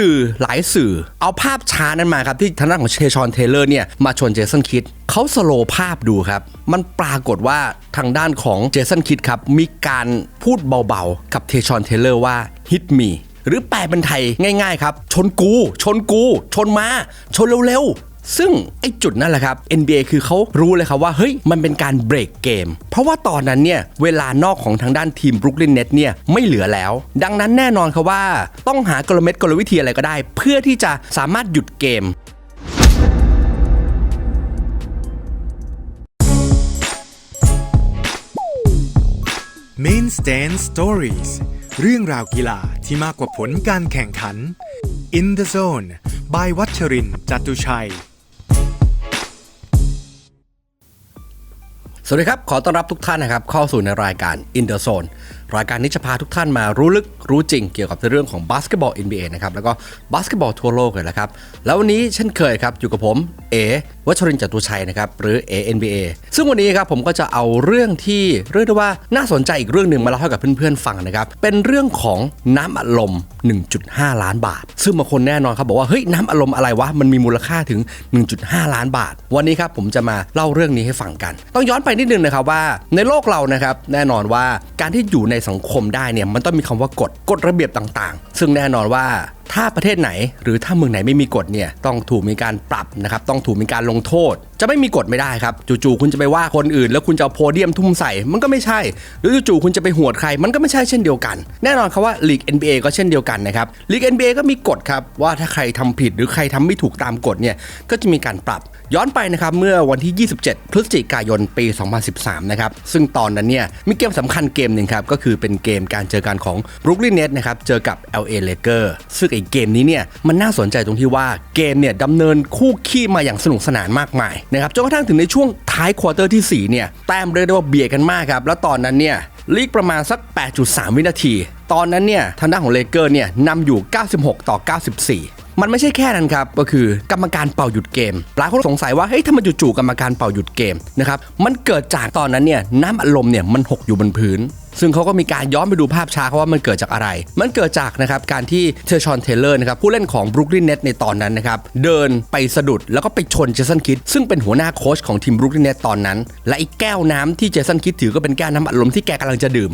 สื่อหลายสื่อ เอาภาพช้านั้นมาครับ ที่ทางด้านของเชชอนเทเลอร์เนี่ยมาชนเจสันคิดเขาสโลว์ภาพดูครับ มันปรากฏว่าทางด้านของเจสันคิดครับ มีการพูดเบาๆ กับเทชอนเทเลอร์ว่า hit me หรือแปลเป็นไทยง่ายๆครับ ชนกู ชนกู ชนมา ชนเร็วๆ ซึ่งไอ้จุดนั่นแหละครับ NBA คือเขารู้เลยครับว่าเฮ้ยมันเป็นการเบรกเกม เพราะว่าตอนนั้นเนี่ยเวลานอกของทางด้านทีมบรุกลินเน็ตเนี่ยไม่เหลือแล้ว ดังนั้นแน่นอนครับว่าต้องหากลเม็ดกลวิธีอะไรก็ได้ เพื่อที่จะสามารถหยุดเกม Main Stand Stories เรื่องราวกีฬาที่มากกว่าผลการแข่งขัน In the Zone by วัชรินทร์จตุชัย สวัสดีครับ ขอต้อนรับทุกท่านนะครับ เข้าสู่ในรายการ In the Zone รายการนี้จะพาทุกท่านมารู้ลึกรู้จริงเกี่ยวกับเรื่องของบาสเกตบอล NBA นะครับแล้วก็บาสเกตบอลทั่วโลกเลยนะครับ แล้ววันนี้เช่นเคยครับอยู่กับผมเอวัชรินจตุชัยนะครับหรือ A NBA ซึ่งวันนี้ครับผมก็จะเอาเรื่องที่เรียกได้ว่าน่าสนใจอีกเรื่องหนึ่งมาเล่าให้กับเพื่อนๆฟังนะครับเป็นเรื่องของน้ำอัดลม 1.5 ล้านบาท ซึ่งบางคนแน่นอนครับบอกว่าเฮ้ยน้ำอัดลมอะไรวะมันมีมูลค่าถึง 1.5 ล้านบาท วันนี้ครับผมจะมาเล่าเรื่องนี้ให้ฟังกัน ต้องย้อนไปนิดนึงนะครับว่าในโลกเรานะครับแน่นอนว่าการที่อยู่ในสังคมได้เนี่ยมันต้องมีคำว่ากฎกฎระเบียบต่าง ๆ ซึ่งแน่นอนว่า ถ้าประเทศไหน หรือถ้าเมืองไหนไม่มีกฎเนี่ยต้องถูกมีการปรับนะครับต้องถูกมีการลงโทษ จะไม่มีกฎไม่ได้ครับจู่ๆคุณจะไปว่าคนอื่น แล้วคุณจะเอาโพเดียมทุ่มใส่มันก็ไม่ใช่ หรือจู่ๆคุณจะไปหวดใคร มันก็ไม่ใช่เช่นเดียวกัน แน่นอนครับว่าลีก NBA ก็เช่นเดียวกันนะครับลีก NBA ก็มีกฎครับว่าถ้าใครทำผิดหรือใครทำไม่ถูกตามกฎเนี่ยก็จะมีการปรับย้อนไปนะครับเมื่อวันที่ 27 พฤศจิกายนปี 2013 นะครับซึ่งตอนนั้นเนี่ยมีเกมสำคัญเกมหนึ่งครับก็คือเป็นเกมการเจอกันของ Brooklyn Nets นะครับเจอกับ LA Lakers ซึ่งไอเกมนี้เนี่ยมันน่าสนใจตรงที่ว่าเกมเนี่ยดำเนินคู่ขี้มาอย่างสนุกสนานมากมายนะครับจนกระทั่งถึงในช่วงท้ายควอเตอร์ที่4เนี่ยแต้มเรียกได้ว่าเบียดกันมากครับแล้วตอนนั้นเนี่ยลีกประมาณสัก 8.3 วินาที ตอนนั้นเนี่ยทางด้านของเลเกอร์เนี่ยนำอยู่ 96 ต่อ 94มันไม่ใช่แค่นั้นครับ ก็คือกรรมการเป่าหยุดเกม หลายคนสงสัยว่า เฮ้ยถ้ามันจู่ๆกรรมการเป่าหยุดเกมนะครับ มันเกิดจากตอนนั้นเนี่ยน้ำอัดลมเนี่ยมันหกอยู่บนพื้นซึ่งเขาก็มีการย้อนไปดูภาพช้าเขาว่ามันเกิดจากอะไร มันเกิดจากนะครับการที่เทอร์ชอนเทเลอร์นะครับผู้เล่นของบรุกลินเน็ตในตอนนั้นนะครับเดินไปสะดุดแล้วก็ไปชนเจสันคิดซึ่งเป็นหัวหน้าโค้ชของทีมบรุกลินเน็ตตอนนั้น และไอ้แก้วน้ำที่เจสันคิดถือก็เป็นแก้วน้ำอัดลมที่แกกำลังจะดื่ม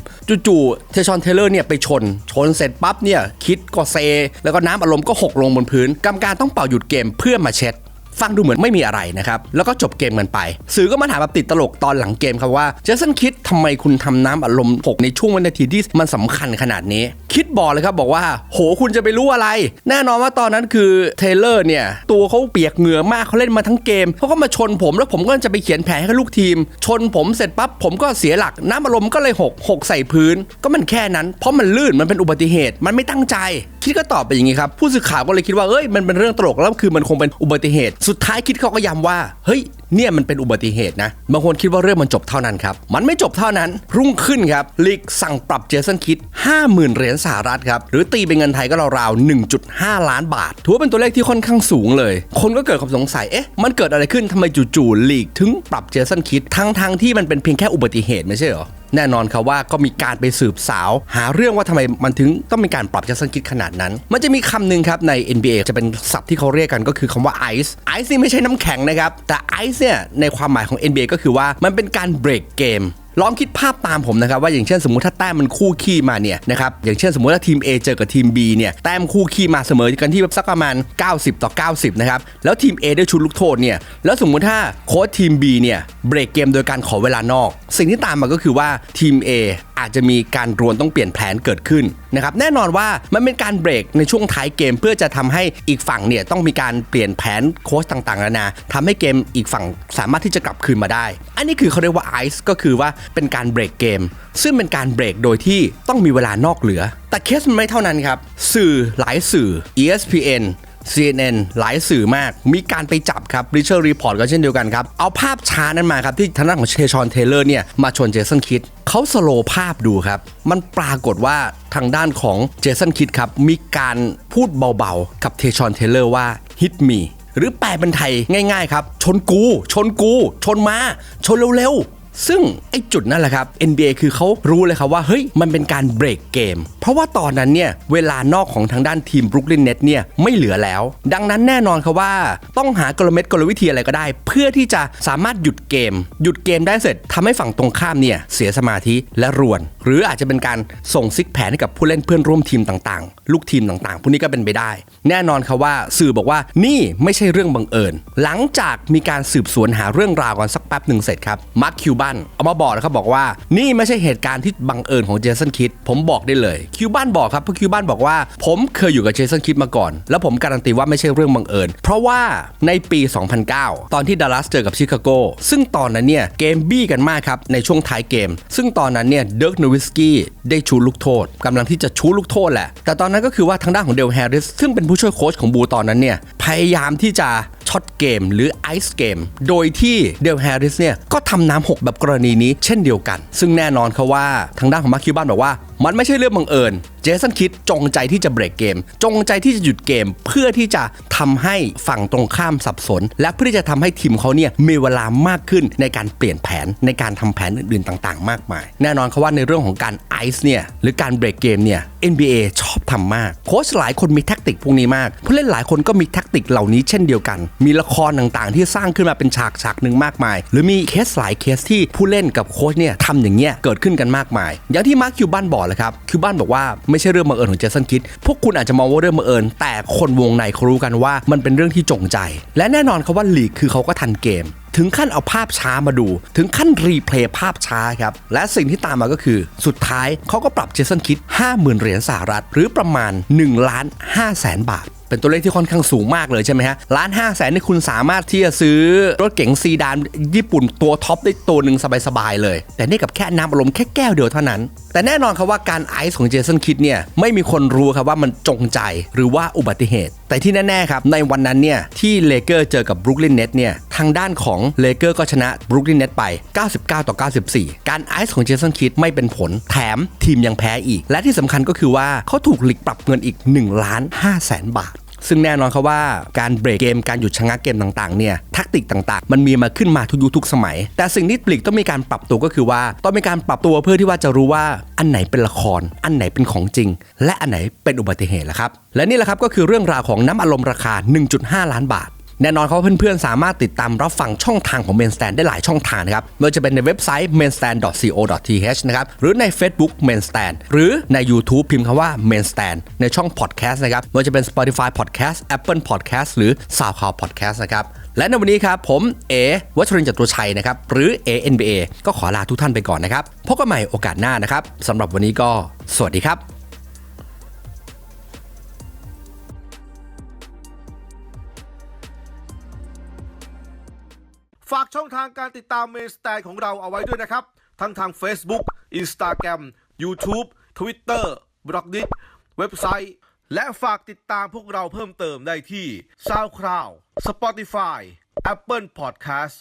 จู่ๆเทอร์ชอนเทเลอร์เนี่ยไปชน ชนเสร็จปั๊บเนี่ยคิดก็เซ แล้วก็น้ำอัดลมก็หกลงบนพื้นกรรมการต้องเป่าหยุดเกมเพื่อมาเช็ด ฟังดูเหมือนไม่มีอะไรนะครับ แล้วก็จบเกมกันไป สื่อก็มาถามแบบติดตลกตอนหลังเกมครับว่าเจสันคิดทำไมคุณทำน้ำอัดลมหกในช่วงวินาทีที่มันสำคัญขนาดนี้ คิดบอกเลยครับบอกว่า โหคุณจะไปรู้อะไร แน่นอนว่าตอนนั้นคือเทเลอร์เนี่ยตัวเขาเปียกเหงื่อมากเขาเล่นมาทั้งเกมเขาก็มาชนผมแล้วผมก็จะไปเขียนแผนให้ลูกทีม ชนผมเสร็จปั๊บผมก็เสียหลักน้ำอัดลมก็เลยหกหกใส่พื้น ก็มันแค่นั้น เพราะมันลื่นมันเป็นอุบัติเหตุมันไม่ตั้งใจ คิดก็ตอบไปอย่างนี้ครับผู้สื่อข่าวก็เลยคิดว่าเอ้ยมันเป็นเรื่องตลกแล้วคือมันคงเป็นอุบัติเหตุสุดท้ายคิดเขาก็ย้ำว่า เฮ้ย เนี่ยมันเป็นอุบัติเหตุนะ บางคนคิดว่าเรื่องมันจบเท่านั้นครับ มันไม่จบเท่านั้น รุ่งขึ้นครับ ลีกสั่งปรับเจสันคิด 50,000 เหรียญสหรัฐครับ หรือตีเป็นเงินไทยก็ราวๆ 1.5 ล้านบาท ถือว่าเป็นตัวเลขที่ค่อนข้างสูงเลย คนก็เกิดความสงสัย เอ๊ะ มันเกิดอะไรขึ้นทำไมจู่ๆลีกถึงปรับเจสันคิด ทั้งๆที่มันเป็นเพียงแค่อุบัติเหตุไม่ใช่เหรอ แน่นอนครับว่าก็มีการไปสืบสาว หาเรื่องว่าทำไมมันถึงต้องมีการปรับเจสันคิดขนาดนั้น มันจะมีคำหนึ่งครับใน NBA จะเป็นศัพท์ที่เขาเรียกกันก็คือคำว่าไอซ์ไอซ์นี่ไม่ใช่น้ำแข็งนะครับแต่ไอซ์เนี่ยในความหมายของ NBA ก็คือว่ามันเป็นการเบรกเกม ลองคิดภาพตามผมนะครับว่าอย่างเช่นสมมติถ้าแต้มมันคู่ขี้มาเนี่ยนะครับอย่างเช่นสมมติถ้าทีม A เจอกับทีม B เนี่ยแต้มคู่ขี้มาเสมอกันที่สักประมาณ 90 ต่อ 90 นะครับ แล้วทีม A ได้ชุดลูกโทษเนี่ยแล้วสมมุติถ้าโค้ชทีม B เนี่ยเบรกเกมโดยการขอเวลานอก สิ่งที่ตามมาก็คือว่าทีม A อาจจะมีการรวนต้องเปลี่ยนแผนเกิดขึ้นนะครับแน่นอนว่ามันเป็นการเบรกในช่วงท้ายเกม เพื่อจะทำให้อีกฝั่งเนี่ยต้องมีการเปลี่ยนแผนโค้ชต่างๆนานาทำให้เกมอีกฝั่งสามารถที่จะกลับคืนมาได้ อันนี้คือเขาเรียกว่าไอซ์ก็คือว่าเป็นการเบรกเกม ซึ่งเป็นการเบรกโดยที่ต้องมีเวลานอกเหลือ แต่เคสมันไม่เท่านั้นครับสื่อหลายสื่อ ESPN CNN หลายสื่อมาก มีการไปจับครับ r i c h a r d Report ก็เช่นเดียวกันครับ เอาภาพช้านั้นมาครับ ที่ทางด้านของเชชอนเทเลอร์เนี่ย มาชนเจสันคิด เขาสโลว์ภาพดูครับ มันปรากฏว่าทางด้านของเจสันคิดครับ มีการพูดเบาๆ กับเทชอนเทเลอร์ว่า hit me หรือแปลเป็นไทยง่ายๆครับ ชนกู ชนกู ชนมา ชนเร็วๆ ซึ่งไอ้จุดนั่นแหละครับ NBA คือเขารู้เลยครับว่าเฮ้ยมันเป็นการเบรกเกม เพราะว่าตอนนั้นเนี่ยเวลานอกของทางด้านทีมบรุกลินเน็ตเนี่ยไม่เหลือแล้ว ดังนั้นแน่นอนครับว่าต้องหากลเม็ดกลวิธีอะไรก็ได้ เพื่อที่จะสามารถหยุดเกม หยุดเกมได้เสร็จทำให้ฝั่งตรงข้ามเนี่ยเสียสมาธิและรวน หรืออาจจะเป็นการส่งซิกแผนให้กับผู้เล่นเพื่อนร่วมทีมต่างๆ ลูกทีมต่างๆ พวกนี้ก็เป็นไปได้ แน่นอนครับว่าสื่อบอกว่านี่ไม่ใช่เรื่องบังเอิญ หลังจากมีการสืบสวนหาเรื่องราวกันสักแป๊บหนึ่งเสร็จครับมาร์คคิวบนเอามาบอกนะครับบอกว่า นี่ไม่ใช่เหตุการณ์ที่บังเอิญของเจสันคิดผมบอกได้เลยคิวบันบอกครับเพราะคิวบันบอกว่า ผมเคยอยู่กับเจสันคิดมาก่อน แล้วผมการันตีว่าไม่ใช่เรื่องบังเอิญ เพราะว่าในปี 2009 ตอนที่ดัลลัสเจอกับชิคาโกซึ่งตอนนั้นเนี่ยเกมบี้กันมากครับในช่วงท้ายเกม ซึ่งตอนนั้นเนี่ยเดิร์กนวิสกี้ได้ชูลูกโทษกำลังที่จะชูลูกโทษแหละแต่ตอนนั้นก็คือว่าทางด้านของเดลแฮร์ริสซึ่งเป็นผู้ช่วยโค้ชของบูตอนนั้นเนี่ยพยายามที่จะ ช็อตเกม หรือไอซ์เกม โดยที่เดลแฮร์ริสเนี่ยก็ทำน้ำหกแบบกรณีนี้เช่นเดียวกัน ซึ่งแน่นอนเขาว่าทางด้านของมาร์คิวบ้านบอกว่า มันไม่ใช่เรื่องบังเอิญ เจสันคิดจงใจที่จะเบรกเกม จงใจที่จะหยุดเกม เพื่อที่จะทำให้ฝั่งตรงข้ามสับสน และเพื่อที่จะทำให้ทีมเขาเนี่ยมีเวลามากขึ้นในการเปลี่ยนแผนในการทำแผนอื่นๆต่าง ๆ มากมาย แน่นอนเขาว่าในเรื่องของการไอซ์เนี่ยหรือการเบรกเกมเนี่ย NBA ชอบทำมากโค้ชหลายคนมีแท็กติกพวกนี้มากผู้เล่นหลายคนก็มีแท็กติกเหล่านี้เช่นเดียวกัน มีละครต่างๆ ที่สร้างขึ้นมาเป็นฉากฉากหนึ่งมากมาย หรือมีเคสหลายเคสที่ผู้เล่นกับโค้ชเนี่ยทำอย่างเงี้ยเกิดขึ้นกันมากมาย อย่างที่มาร์คคิวบันบอกเลยครับคิวบันบอกว่าไม่ใช่เรื่องบังเอิญของเจสันคิดพวกคุณอาจจะมองว่าเรื่องบังเอิญ แต่คนวงในเขารู้กันว่ามันเป็นเรื่องที่จงใจ และแน่นอนครับว่าลีกคือเขาก็ทันเกมถึงขั้นเอาภาพช้ามาดู ถึงขั้นรีเพลย์ภาพช้าครับ และสิ่งที่ตามมาก็คือ สุดท้ายเขาก็ปรับเจสันคิด 50,000 เหรียญสหรัฐ หรือประมาณ1ล้าน5แสนบาทเป็นตัวเลขที่ค่อนข้างสูงมากเลยใช่ไหมฮะล้านห้าแสนนี่คุณสามารถที่จะซื้อรถเก๋งซีดานญี่ปุ่นตัวท็อปได้ตัวหนึ่งสบายๆเลย แต่นี่กับแค่น้ำอารมณ์แค่แก้วเดียวเท่านั้น แต่แน่นอนครับว่าการไอซ์ของเจสันคิดเนี่ยไม่มีคนรู้ครับว่ามันจงใจหรือว่าอุบัติเหตุ แต่ที่แน่ๆครับในวันนั้นเนี่ยที่เลเกอร์เจอกับบรุกลินเน็ตเนี่ยทางด้านของเลเกอร์ก็ชนะบรุกลินเน็ตไป 99 ต่อ 94 การไอซ์ของเจสันคิดไม่เป็นผลแถมทีมยังแพ้อีก และที่สำคัญก็คือว่าเขาถูกหลีกปรับเงินอีก1ล้าน5แสนบาท ซึ่งแน่นอนครับว่าการเบรกเกมการหยุดชะงักเกมต่างๆเนี่ยแทคติกต่างๆ มันมีมาขึ้นมาทุกยุคทุกสมัย แต่สิ่งที่ปลีกต้องมีการปรับตัวก็คือว่าต้องมีการปรับตัวเพื่อที่ว่าจะรู้ว่าอันไหนเป็นละคร อันไหนเป็นของจริง และอันไหนเป็นอุบัติเหตุละครับและนี่แหละครับก็คือเรื่องราวของน้ำอารมณ์ราคา 1.5 ล้านบาท แน่นอนครับว่าเพื่อนๆ สามารถติดตามรับฟังช่องทางของ Mainstand ได้หลายช่องทางนะครับไม่ว่าจะเป็นในเว็บไซต์ mainstand.co.th นะครับหรือใน Facebook Mainstand หรือใน YouTube พิมพ์คำว่า Mainstand ในช่อง Podcast นะครับไม่ว่าจะเป็น Spotify Podcast Apple Podcast หรือ SoundCloud Podcast นะครับและในวันนี้ครับผมเอวัชรินจตุชัยนะครับหรือ ANBA ก็ขอลาทุกท่านไปก่อนนะครับพบกันใหม่โอกาสหน้านะครับสำหรับวันนี้ก็สวัสดีครับ ฝากช่องทางการติดตามเมนสแตนของเราเอาไว้ด้วยนะครับ ทั้งทาง Facebook Instagram YouTube Twitter b l o g d i t เว็บไซต์ และฝากติดตามพวกเราเพิ่มเติมได้ที่ SoundCloud Spotify Apple Podcast